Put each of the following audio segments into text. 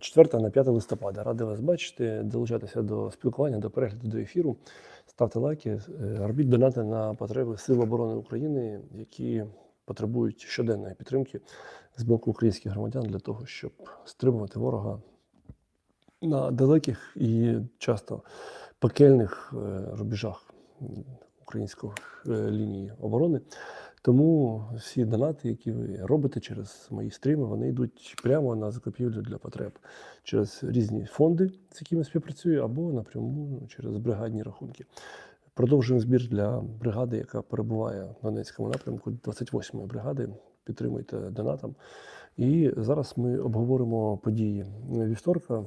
4 на 5 листопада. Радий вас бачити, долучатися до спілкування, до перегляду до ефіру. Ставте лайки, е, робіть донати на потреби Сил оборони України, які потребують щоденної підтримки з боку українських громадян для того, щоб стримувати ворога на далеких і часто пекельних е, рубежах української е, лінії оборони. Тому всі донати, які ви робите через мої стріми, вони йдуть прямо на закупівлю для потреб через різні фонди, з якими співпрацюю, або напряму ну, через бригадні рахунки. Продовжуємо збір для бригади, яка перебуває в Донецькому напрямку, 28-ї бригади. Підтримуйте донатом. І зараз ми обговоримо події вівторка.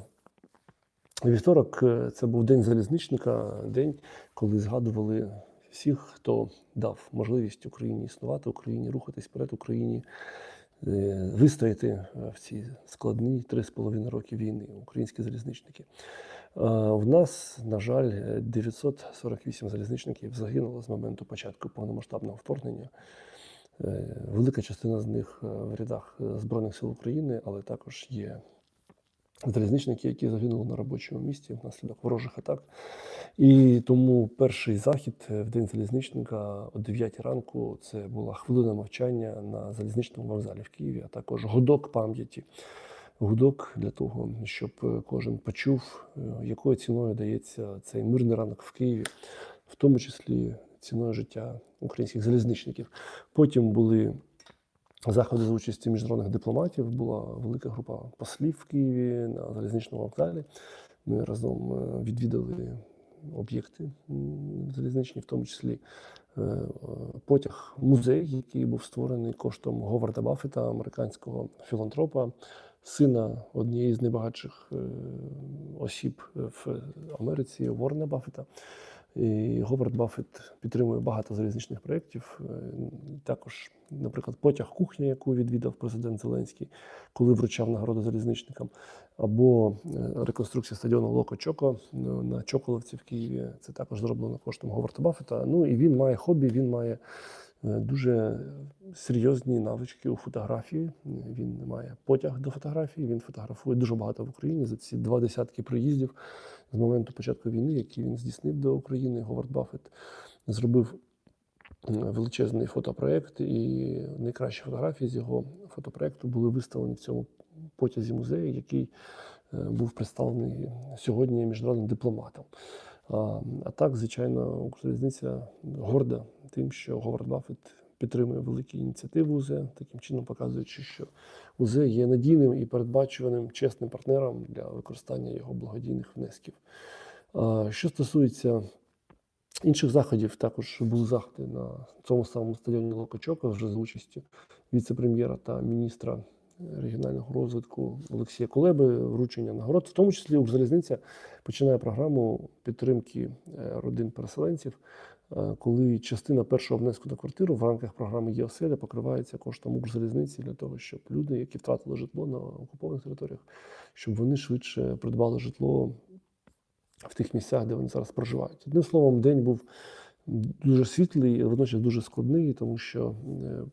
Вівторок е, це був день залізничника, день, коли згадували всіх, хто дав можливість Україні існувати, Україні рухатись вперед, Україні е, вистояти е, в ці складні три з половиною роки війни. Українські залізничники. Е, В нас, на жаль, е, 948 залізничників загинуло з моменту початку повномасштабного вторгнення. Велика частина з них в рядах Збройних сил України, але також є залізничники, які загинули на робочому місці внаслідок ворожих атак. І тому перший захід е, в день залізничника о 9 ранку це була хвилина мовчання на залізничному вокзалі в Києві, а також гудок пам'яті. Гудок для того, щоб е, кожен почув, е, якою ціною дається цей мирний ранок в Києві, в тому числі ціною життя українських залізничників. Потім були заходи за участі міжнародних дипломатів. Була велика група послів в Києві на залізничному вокзалі. Ми разом е, відвідали об'єкти залізничні, в тому числі е, потяг музей, який був створений коштом Говарда Баффета, американського філантропа, сина однієї з найбагатших е, осіб в Америці Ворна Баффета. І Говард Баффет підтримує багато залізничних проєктів. Е, Також, наприклад, потяг кухня, яку відвідав президент Зеленський, коли вручав нагороду залізничникам, або е, реконструкція стадіону Локо Чоко е, на Чоколовці в Києві. Це також зроблено коштом Говарда Баффета. Ну і він має хобі, він має дуже серйозні навички у фотографії. Він має потяг до фотографії. Він фотографує дуже багато в Україні за ці два десятки приїздів з моменту початку війни, які він здійснив до України. Говард Баффет зробив е, величезний фотопроект, і найкращі фотографії з його фотопроекту були виставлені в цьому потязі музею, який е, був представлений сьогодні міжнародним дипломатом. А, так, звичайно, Укрзалізниця горда тим, що Говард Баффет підтримує великі ініціативи УЗ, таким чином показуючи, що УЗ є надійним і передбачуваним чесним партнером для використання його благодійних внесків. Що стосується інших заходів, також були заходи на цьому самому стадіоні Локочока вже за участю віце-прем'єра та міністра регіонального розвитку Олексія Колеби, вручення нагород. В тому числі Укрзалізниця починає програму підтримки е, родин переселенців, е, коли частина першого внеску на квартиру в рамках програми «Є-оселя» покривається коштом Укрзалізниці для того, щоб люди, які втратили житло на окупованих територіях, щоб вони швидше придбали житло в тих місцях, де вони зараз проживають. Одним словом, день був дуже світлий, і водночас дуже складний, тому що е,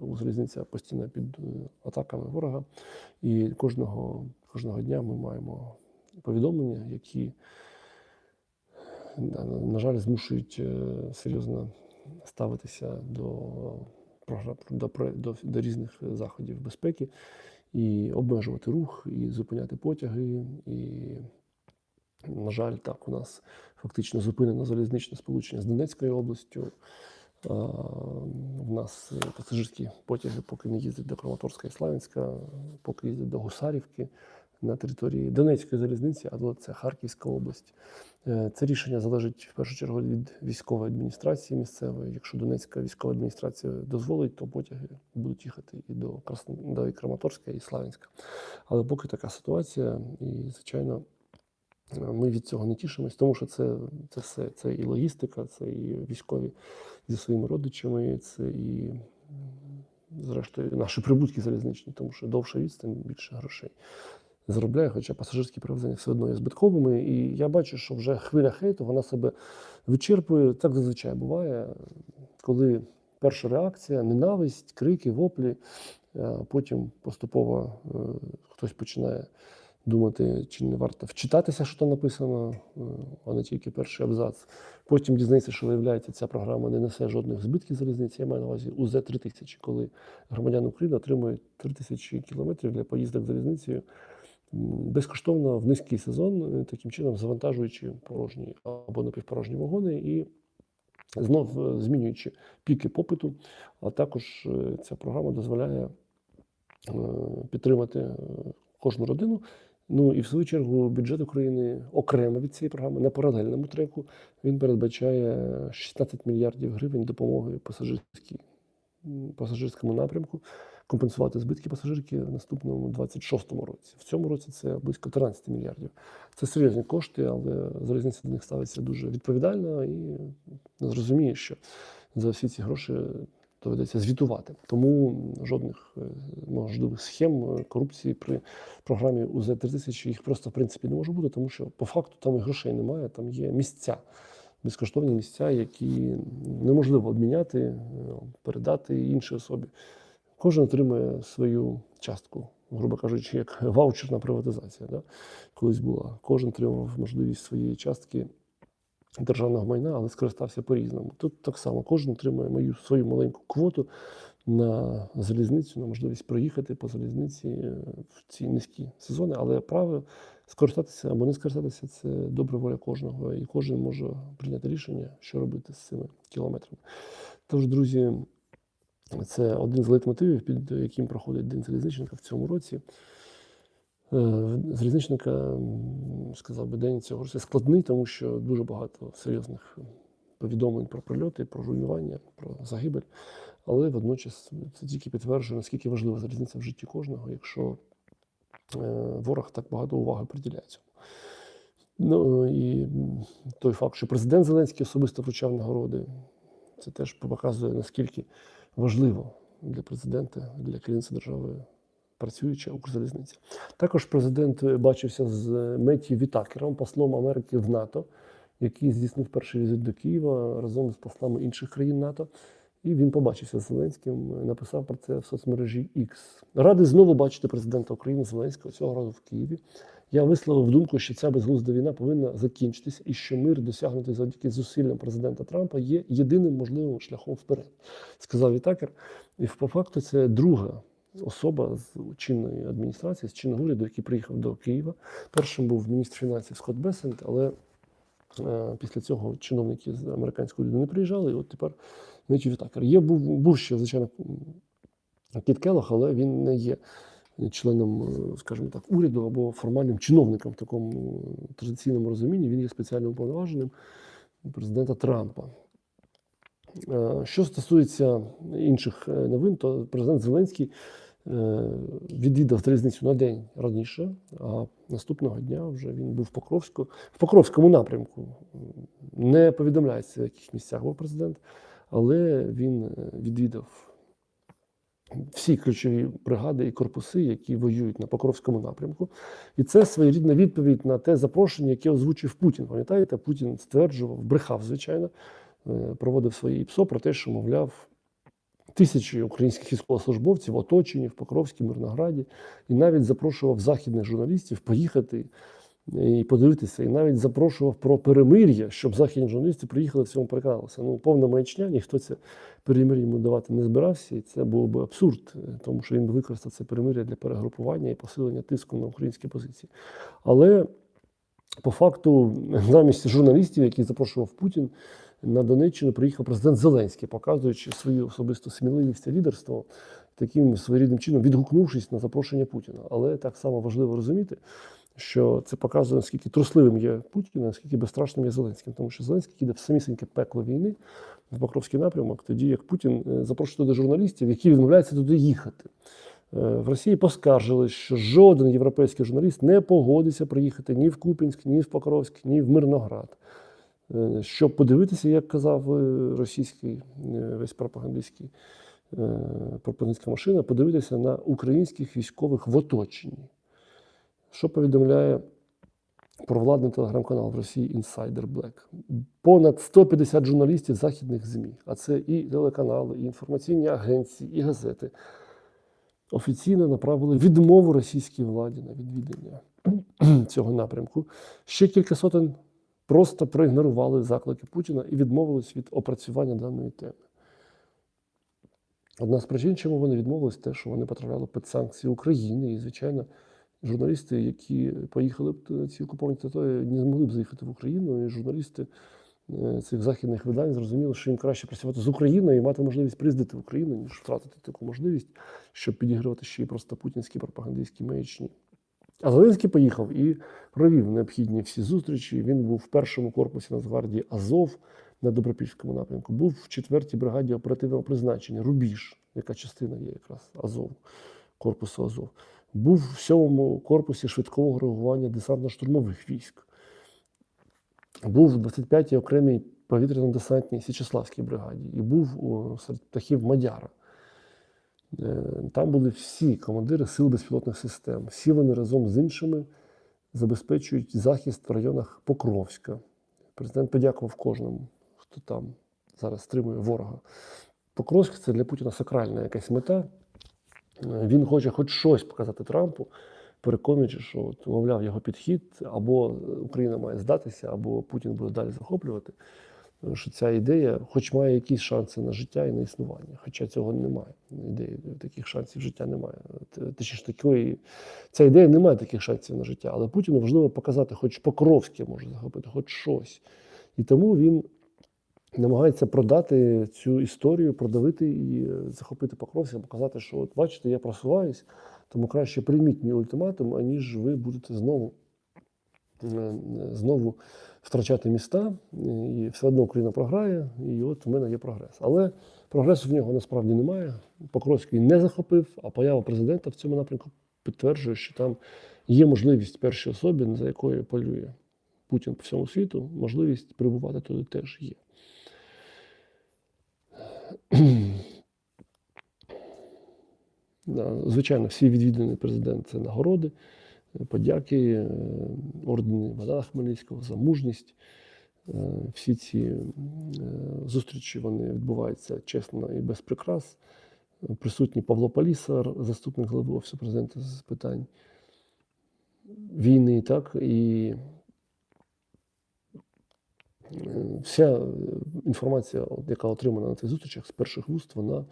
Укрзалізниця постійно під е, атаками ворога, і кожного, кожного дня ми маємо повідомлення, які, на, жаль, змушують е, серйозно ставитися до, до, до, до різних заходів безпеки і обмежувати рух, і зупиняти потяги. І, на жаль, так, у нас фактично зупинено залізничне сполучення з Донецькою областю. В нас е, пасажирські потяги поки не їздять до Краматорська і Славянська, поки їздять до Гусарівки на території Донецької залізниці, але це Харківська область. Е, Це рішення залежить в першу чергу від військової адміністрації місцевої. Якщо Донецька військова адміністрація дозволить, то потяги будуть їхати і до Красн... до і Краматорська, і Славянська. Але поки така ситуація, і звичайно. Ми від цього не тішимось, тому що це, це все це і логістика, це і військові зі своїми родичами, це і, зрештою, наші прибутки залізничні, тому що довша відстань, більше грошей заробляє, хоча пасажирські перевезення все одно є збитковими. І я бачу, що вже хвиля хейту вона себе вичерпує. Так зазвичай буває, коли перша реакція, ненависть, крики, воплі. Потім поступово е, хтось починає думати, чи не варто вчитатися, що там написано, е, а не тільки перший абзац. Потім дізнається, що виявляється, ця програма не несе жодних збитків залізниці. Я маю на увазі УЗ 3000, коли громадяни України отримують 3000 кілометрів для поїздок залізницею безкоштовно в низький сезон, е, таким чином завантажуючи порожні або напівпорожні вагони і знов е, змінюючи піки попиту. А також ця програма дозволяє підтримати кожну родину. Ну і в свою чергу бюджет України окремо від цієї програми на паралельному треку він передбачає 16 мільярдів гривень допомоги пасажирській пасажирському напрямку, компенсувати збитки пасажирки в наступному 26-му році. В цьому році це близько 13 мільярдів. Це серйозні кошти, але залізниця до них ставиться дуже відповідально і зрозуміє, що за всі ці гроші доведеться звітувати. Тому жодних е, можливих схем е, корупції при програмі УЗ 3000 їх просто в принципі не може бути, тому що по факту там і грошей немає, там є місця. Безкоштовні місця, які неможливо обміняти, е, передати іншій особі. Кожен отримує свою частку, грубо кажучи, як ваучерна приватизація. Да? Колись була. Кожен отримав можливість своєї частки державного майна, але скористався по-різному. Тут так само кожен отримує мою свою маленьку квоту на залізницю, на можливість проїхати по залізниці е, в ці низькі сезони, але право скористатися або не скористатися це добра воля кожного, і кожен може прийняти рішення, що робити з цими кілометрами. Тож, друзі, це один з лейтмотивів, під яким проходить День залізничника в цьому році. Е, Залізничника, сказав би, день цього року складний, тому що дуже багато серйозних повідомлень про прильоти, про руйнування, про загибель. Але водночас це тільки підтверджує, наскільки важлива залізниця в житті кожного, якщо е, ворог так багато уваги приділяє цьому. Ну і той факт, що президент Зеленський особисто вручав нагороди, це теж показує, наскільки важливо для президента, для керівництва держави працююча Укрзалізниця. Також президент бачився з Меттію Вітакером, послом Америки в НАТО, який здійснив перший візит до Києва разом з послами інших країн НАТО. І він побачився з Зеленським, написав про це в соцмережі X. Радий знову бачити президента України Зеленського цього разу в Києві. Я висловив думку, що ця безглузда війна повинна закінчитися, і що мир, досягнутий завдяки зусиллям президента Трампа, є єдиним можливим шляхом вперед, сказав Вітакер. І по факту це друга особа з чинної адміністрації, з чинного уряду, який приїхав до Києва. Першим був міністр фінансів Скотт Бесент, але е, після цього чиновники з американського уряду не приїжджали. І от тепер Меттью Вітакер. Є був, був ще, звичайно, Кіт Келлог, але він не є членом, е, скажімо так, уряду або формальним чиновником в такому традиційному розумінні. Він є спеціальним уповноваженим президента Трампа. Е, Що стосується інших е, новин, то президент Зеленський е, відвідав залізницю на день раніше, а наступного дня вже він був в Покровську. В Покровському напрямку не повідомляється, в яких місцях був президент, але він е, відвідав всі ключові бригади і корпуси, які воюють на Покровському напрямку. І це своєрідна відповідь на те запрошення, яке озвучив Путін. Пам'ятаєте, Путін стверджував, брехав, звичайно, е, проводив свої ПСО про те, що, мовляв, тисячі українських військовослужбовців оточені в Покровській Мирнограді, і навіть запрошував західних журналістів поїхати і подивитися, і навіть запрошував про перемир'я, щоб західні журналісти приїхали в цьому переконалися. Ну, повна маячня, ніхто це перемир'я йому давати не збирався, і це було б абсурд, е, тому що він би використав це перемир'я для перегрупування і посилення тиску на українські позиції. Але по факту, замість журналістів, які запрошував Путін, на Донеччину приїхав президент Зеленський, показуючи свою особисту сміливість і лідерство, таким своєрідним чином відгукнувшись на запрошення Путіна. Але так само важливо розуміти, що це показує, наскільки трусливим є Путін, наскільки безстрашним є Зеленським. Тому що Зеленський іде в самісіньке пекло війни в Покровський напрямок, тоді як Путін е, запрошує туди журналістів, які відмовляються туди їхати. Е, В Росії поскаржились, що жоден європейський журналіст не погодиться приїхати ні в Купінськ, ні в Покровськ, ні в Мирноград. Е, Щоб подивитися, як казав е, російський е, весь пропагандистський пропагандистська машина, подивитися на українських військових в оточенні. Що повідомляє провладний телеграм-канал в Росії Insider Black. Понад 150 журналістів західних ЗМІ, а це і телеканали, і інформаційні агенції, і газети. офіційно направили відмову російській владі на відвідання цього напрямку. Ще кілька сотень просто проігнорували заклики Путіна і відмовились від опрацювання даної теми. Одна з причин, чому вони відмовились, те, що вони потрапляли під санкції України. І, звичайно, журналісти, які поїхали б на ці окуповані території, не змогли б заїхати в Україну. І журналісти е, цих західних видань зрозуміли, що їм краще працювати з Україною і мати можливість приїздити в Україну, ніж втратити таку можливість, щоб підігрувати ще й просто путінські пропагандистські маячні. А Зеленський поїхав і провів необхідні всі зустрічі. Він був в першому корпусі Нацгвардії Азов на Добропільському напрямку, був в 4-й бригаді оперативного призначення Рубіж, яка частина є якраз Азов, корпусу Азов. Був в 7-му корпусі швидкого реагування десантно-штурмових військ. Був в 25-й окремій повітряно-десантній Січеславській бригаді і був серед птахів Мадяра. Е, Там були всі командири сил безпілотних систем. Всі вони разом з іншими забезпечують захист в районах Покровська. Президент подякував кожному, хто там зараз стримує ворога. Покровськ це для Путіна сакральна якась мета. Він хоче хоч щось показати Трампу, переконуючи, що от, мовляв, його підхід або Україна має здатися, або Путін буде далі захоплювати. Що ця ідея, хоч має якісь шанси на життя і на існування, хоча цього немає. Ідеї таких шансів життя немає. Точніше, такої ця ідея не має таких шансів на життя. Але Путіну важливо показати, хоч Покровське може захопити, хоч щось. І тому він намагається продати цю історію, продавити і е, захопити Покровське, показати, що от бачите, я просуваюсь, тому краще прийміть мій ультиматум, аніж ви будете знову е, знову втрачати міста, і все одно Україна програє, і от в мене є прогрес. Але прогресу в нього насправді немає. Покровський не захопив, а поява президента в цьому напрямку підтверджує, що там є можливість першій особі, за якою полює Путін по всьому світу, можливість прибувати туди теж є. Звичайно, всі відвідані президент це нагороди, е, подяки, е, ордени Богдана Хмельницького за мужність. Е, Всі ці е, зустрічі вони відбуваються чесно і без прикрас. Присутній Павло Палісар, заступник голови Офісу президента з питань війни, так і вся інформація, яка отримана на цих зустрічах з перших вуст, вона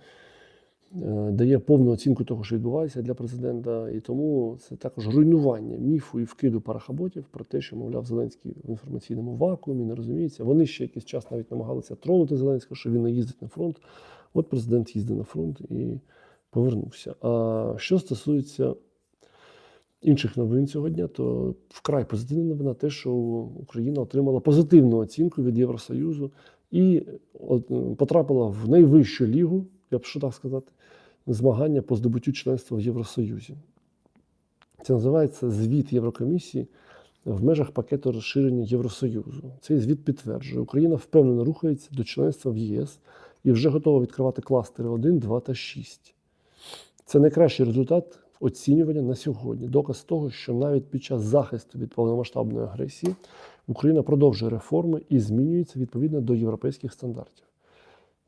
дає повну оцінку того, що відбувається для президента, і тому це також руйнування міфу і вкиду парахаботів про те, що, мовляв, Зеленський в інформаційному вакуумі не розуміється. Вони ще якийсь час навіть намагалися тролити Зеленського, що він не їздить на фронт. От президент їздив на фронт і повернувся. А що стосується інших новин цього дня, то вкрай позитивна новина те, що Україна отримала позитивну оцінку від Євросоюзу і е, потрапила в найвищу лігу, я б що так сказати, змагання по здобуттю членства в Євросоюзі. Це називається звіт Єврокомісії в межах пакету розширення Євросоюзу. Цей звіт підтверджує, Україна впевнено рухається до членства в ЄС і вже готова відкривати кластери 1, 2 та 6. Це найкращий результат оцінювання на сьогодні. Доказ того, що навіть під час захисту від повномасштабної агресії Україна продовжує реформи і змінюється відповідно до європейських стандартів.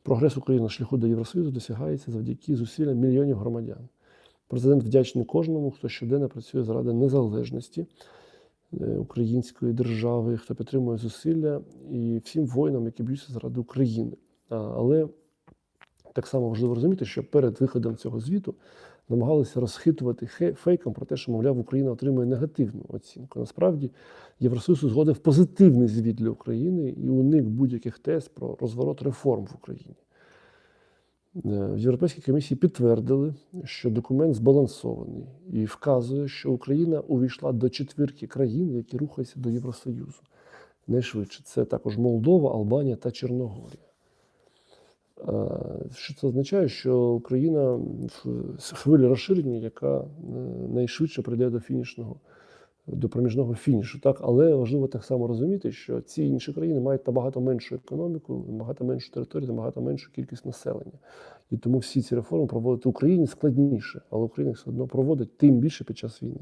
Прогрес України на шляху до Євросоюзу досягається завдяки зусиллям мільйонів громадян. Президент вдячний кожному, хто щоденно працює заради незалежності е, української держави, хто підтримує зусилля, і всім воїнам, які б'ються заради України. Але так само важливо розуміти, що перед виходом цього звіту намагалися розхитувати фейком про те, що, мовляв, Україна отримує негативну оцінку. Насправді, Євросоюз узгодив позитивний звіт для України і уник будь-яких тез про розворот реформ в Україні. Е, В Європейській комісії підтвердили, що документ збалансований і вказує, що Україна увійшла до четвірки країн, які рухаються до Євросоюзу. Найшвидше це також Молдова, Албанія та Чорногорія. Е, Що це означає? Що Україна в хвилі розширення, яка е, найшвидше прийде до фінішного, до проміжного фінішу. Так? Але важливо так само розуміти, що ці інші країни мають набагато меншу економіку, набагато меншу територію, набагато меншу кількість населення. І тому всі ці реформи проводити Україні складніше, але Україна все одно проводить тим більше під час війни.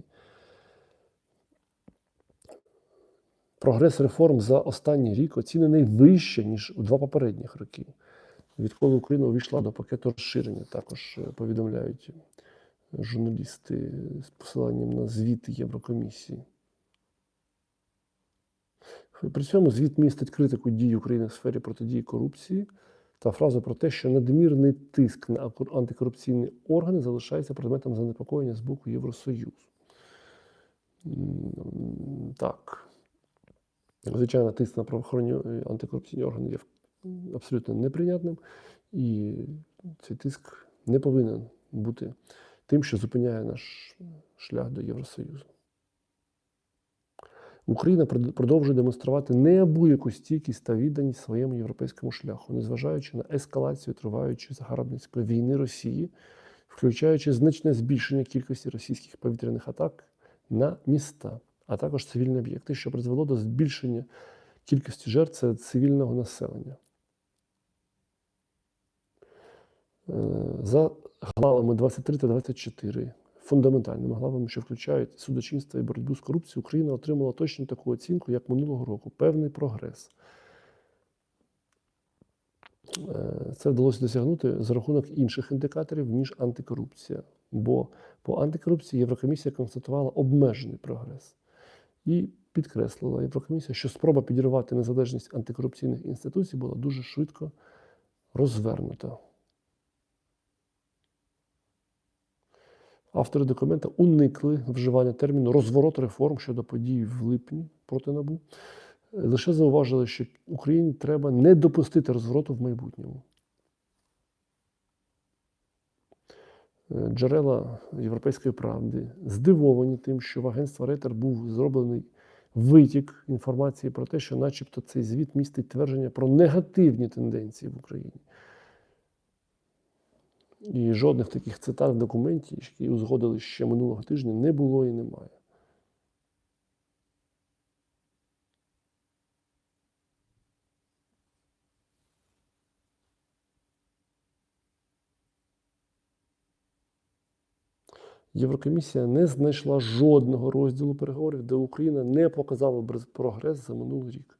Прогрес реформ за останній рік оцінений вище, ніж у два попередніх роки. Відколи Україна увійшла до пакету розширення, також е, повідомляють журналісти з посиланням на звіти Єврокомісії. При цьому звіт містить критику дій України в сфері протидії корупції та фразу про те, що надмірний тиск на антикорупційні органи залишається предметом занепокоєння з боку Євросоюзу. Так. Звичайно, тиск на правоохоронні е, антикорупційні органи є абсолютно неприйнятним, і цей тиск не повинен бути тим, що зупиняє наш шлях до Євросоюзу. Україна продовжує демонструвати неабияку стійкість та відданість своєму європейському шляху, незважаючи на ескалацію триваючої загарбницької війни Росії, включаючи значне збільшення кількості російських повітряних атак на міста, а також цивільні об'єкти, що призвело до збільшення кількості жертв цивільного населення. Е, За главами 23 та 24, фундаментальними главами, що включають судочинство і боротьбу з корупцією, Україна отримала точно таку оцінку, як минулого року певний прогрес. Е, Це вдалося досягнути за рахунок інших індикаторів, ніж антикорупція. Бо по антикорупції Єврокомісія констатувала обмежений прогрес і підкреслила Єврокомісія, що спроба підірвати незалежність антикорупційних інституцій була дуже швидко розвернута. Автори документа уникли вживання терміну розворот реформ щодо подій в липні проти НАБУ. Лише зауважили, що Україні треба не допустити розвороту в майбутньому. Е, Джерела Європейської правди здивовані тим, що в агентства Рейтер був зроблений витік інформації про те, що, начебто, цей звіт містить твердження про негативні тенденції в Україні. І жодних таких цитат в документі, які узгодили ще минулого тижня, не було і немає. Єврокомісія не знайшла жодного розділу переговорів, де Україна не показала прогрес за минулий рік.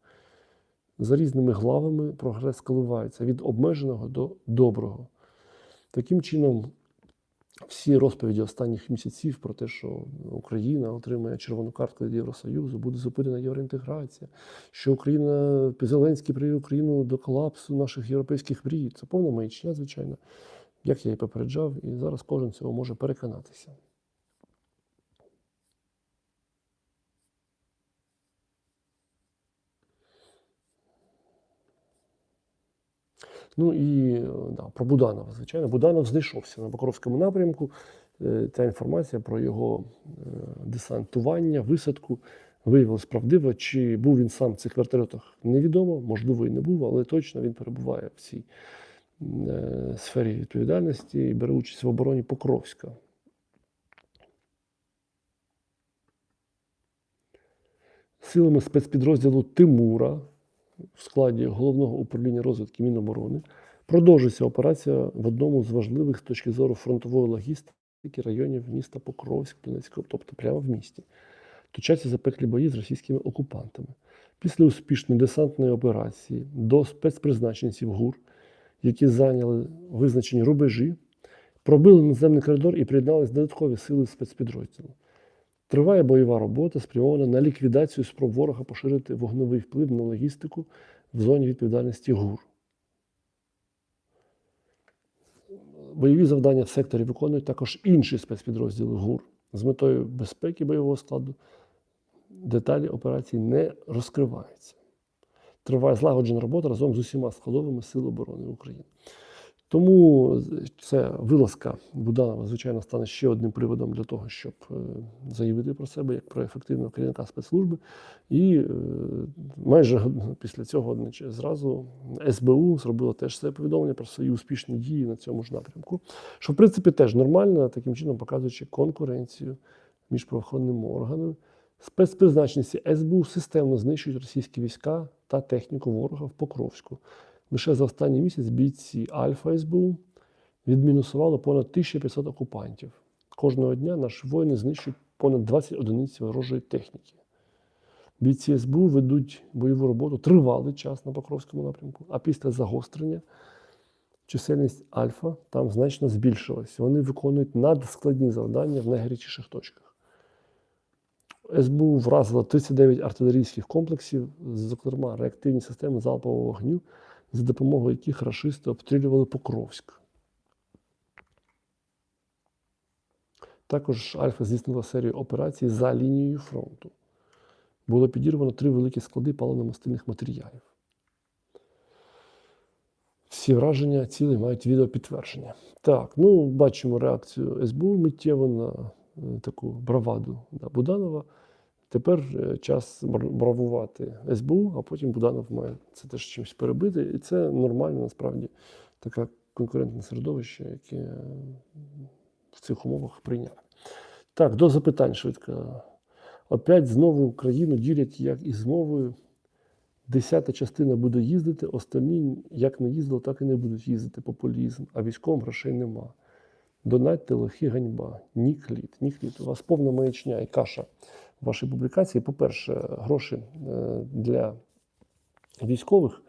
За різними главами прогрес коливається від обмеженого до доброго. Таким чином, всі розповіді останніх місяців про те, що Україна отримає червону картку від Євросоюзу, буде зупинена євроінтеграція, що Україна Зеленський привів Україну до колапсу наших європейських мрій. Це повна маячня, звичайно, як я і попереджав, і зараз кожен цього може переконатися. Ну і да, про Буданова, звичайно. Буданов знайшовся на Покровському напрямку. Е, Ця інформація про його е, десантування, висадку виявилась правдива. Чи був він сам в цих вертольотах, невідомо, можливо, і не був, але точно він перебуває в цій е, сфері відповідальності і бере участь в обороні Покровська. Силами спецпідрозділу Тимура в складі головного управління розвідки Міноборони продовжується операція в одному з важливих з точки зору фронтової логістики районів міста Покровськ, Донецького, тобто прямо в місті. Точаться запеклі бої з російськими окупантами. Після успішної десантної операції до спецпризначенців ГУР, які зайняли визначені рубежі, пробили наземний коридор і приєднались додаткові сили спецпідрозділу. Триває бойова робота, спрямована на ліквідацію спроб ворога поширити вогневий вплив на логістику в зоні відповідальності ГУР. Бойові завдання в секторі виконують також інші спецпідрозділи ГУР з метою безпеки бойового складу. Деталі операції не розкриваються. Триває злагоджена робота разом з усіма складовими Сил оборони України. Тому це вилазка Буданова, звичайно, стане ще одним приводом для того, щоб е, заявити про себе як про ефективного керівника спецслужби. І е, майже після цього зразу СБУ зробило теж це повідомлення про свої успішні дії на цьому ж напрямку. Що, в принципі, теж нормально, таким чином показуючи конкуренцію між правоохоронними органами. Спецпризначенці СБУ системно знищують російські війська та техніку ворога в Покровську. Лише за останній місяць бійці Альфа СБУ відмінусували понад 1500 окупантів. Кожного дня наші воїни знищують понад 20 одиниць ворожої техніки. Бійці СБУ ведуть бойову роботу тривалий час на Покровському напрямку, а після загострення чисельність альфа там значно збільшилась. Вони виконують надскладні завдання в найгарячіших точках. СБУ вразило 39 артилерійських комплексів, зокрема реактивні системи залпового вогню, за допомогою яких рашисти обстрілювали Покровськ. Також Альфа здійснила серію операцій за лінією фронту. Було підірвано три великі склади паливно-мастильних матеріалів. Всі враження цілей мають відеопідтвердження. Так, ну бачимо реакцію СБУ миттєво на е, таку браваду да, Буданова. Тепер е, час бравувати СБУ, а потім Буданов має це теж чимось перебити. І це нормально, насправді, таке конкурентне середовище, яке е, в цих умовах прийняв. Так, до запитань швидко. Опять знову Україну ділять як із мовою. Десята частина буде їздити, останні як не їздили, так і не будуть їздити. Популізм, а військовим грошей нема. Донатьте лохи ганьба. Ні кліт, ні кліт. У вас повна маячня і каша вашій публікації. По-перше, гроші е, для військових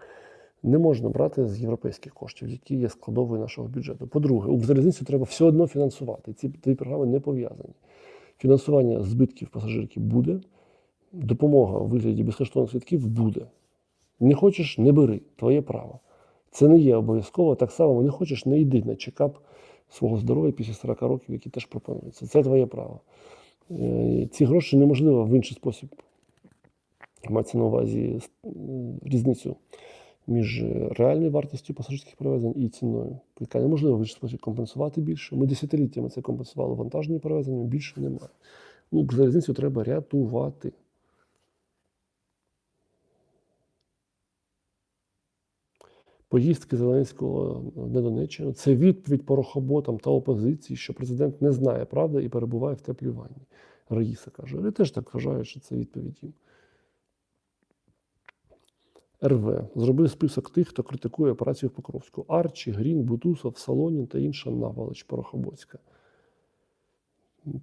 не можна брати з європейських коштів, які є складовою нашого бюджету. По-друге, Укрзалізницю треба все одно фінансувати. Ці дві програми не пов'язані. Фінансування збитків пасажирки буде, допомога у вигляді безкоштовних квитків буде. Не хочеш, не бери, твоє право. Це не є обов'язково. Так само не хочеш, не йди на чекап свого здоров'я після 40 років, які теж пропонуються. Це твоє право. Е, Ці гроші неможливо в інший спосіб мається на увазі різницю між е, реальною вартістю пасажирських перевезень і ціною. Яка неможливо в інший спосіб компенсувати більше. Ми десятиліттями це компенсували вантажними перевезеннями, більше немає. Ну, залізницю треба рятувати. Поїздки Зеленського на Донеччину це відповідь порохоботам та опозиції, що президент не знає правди і перебуває в теплій ванні. Раїса каже. Я теж так вважаю, що це відповідь їм. РВ зробив список тих, хто критикує операцію в Покровську. Арчі, Грін, Бутусов, Солонін та інша наволоч Порохоботська.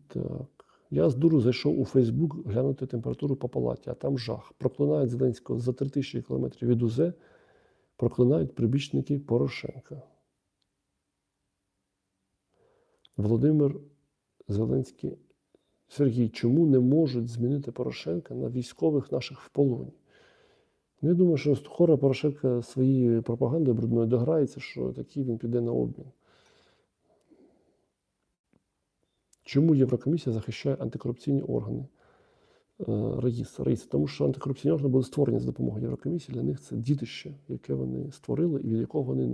Так. Я з дуру зайшов у Фейсбук глянути температуру по палаті, а там жах. Проклинають Зеленського за 3000 кілометрів від УЗ, проклинають прибічники Порошенка. Володимир Зеленський. Сергій, чому не можуть змінити Порошенка на військових наших в полоні? Ну, я думаю, що скоро Порошенко своєю пропагандою брудною дограється, що такий він піде на обмін. Чому Єврокомісія захищає антикорупційні органи? Е, Раїс, Раїс, тому що антикорупційні органи були створені за допомогою Єврокомісії. Для них це дітище, яке вони створили і від якого вони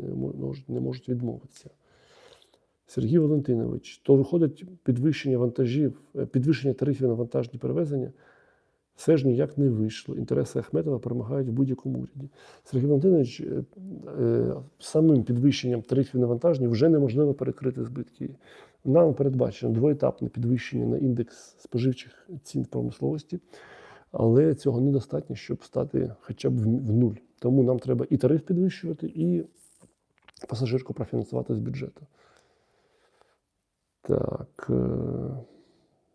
не можуть, відмовитися. Сергій Валентинович, то виходить підвищення вантажів, е, підвищення тарифів на вантажні перевезення. Все ж ніяк не вийшло. Інтереси Ахметова перемагають в будь-якому уряді. Сергій Валентинович, е, самим підвищенням тарифів на вантажні вже неможливо перекрити збитки. Нам передбачено двоетапне підвищення на індекс споживчих цін промисловості, але цього недостатньо, щоб стати хоча б в нуль. Тому нам треба і тариф підвищувати, і пасажирку профінансувати з бюджету. Так. е,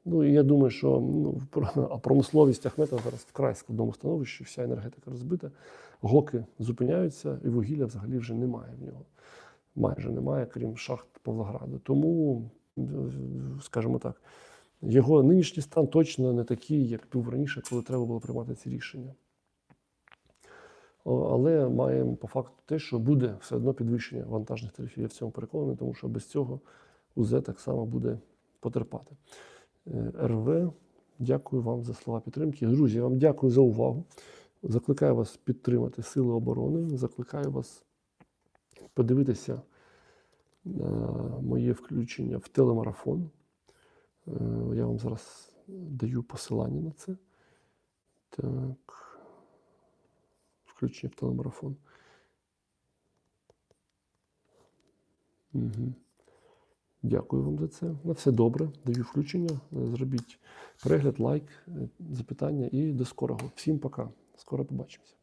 Ну, і я думаю, що ну, про- промисловість Ахметова зараз вкрай складному становищі, вся енергетика розбита, гоки зупиняються, і вугілля взагалі вже немає в нього. Майже немає, крім шахт Павлограду. Тому, е, скажімо так, його нинішній стан точно не такий, як був раніше, коли треба було приймати ці рішення. Але маємо по факту те, що буде все одно підвищення вантажних тарифів. Я в цьому переконаний, тому що без цього УЗ так само буде потерпати. Е, РВ, дякую вам за слова підтримки. Друзі, я вам дякую за увагу. Закликаю вас підтримати Сили оборони. Закликаю вас подивитися на моє включення в телемарафон. Е, Я вам зараз даю посилання на це. Так. Включення в телемарафон. Угу. Дякую вам за це. На все добре. Даю включення. Е, Зробіть перегляд, лайк, е, запитання і до скорого. Всім пока. Скоро побачимося.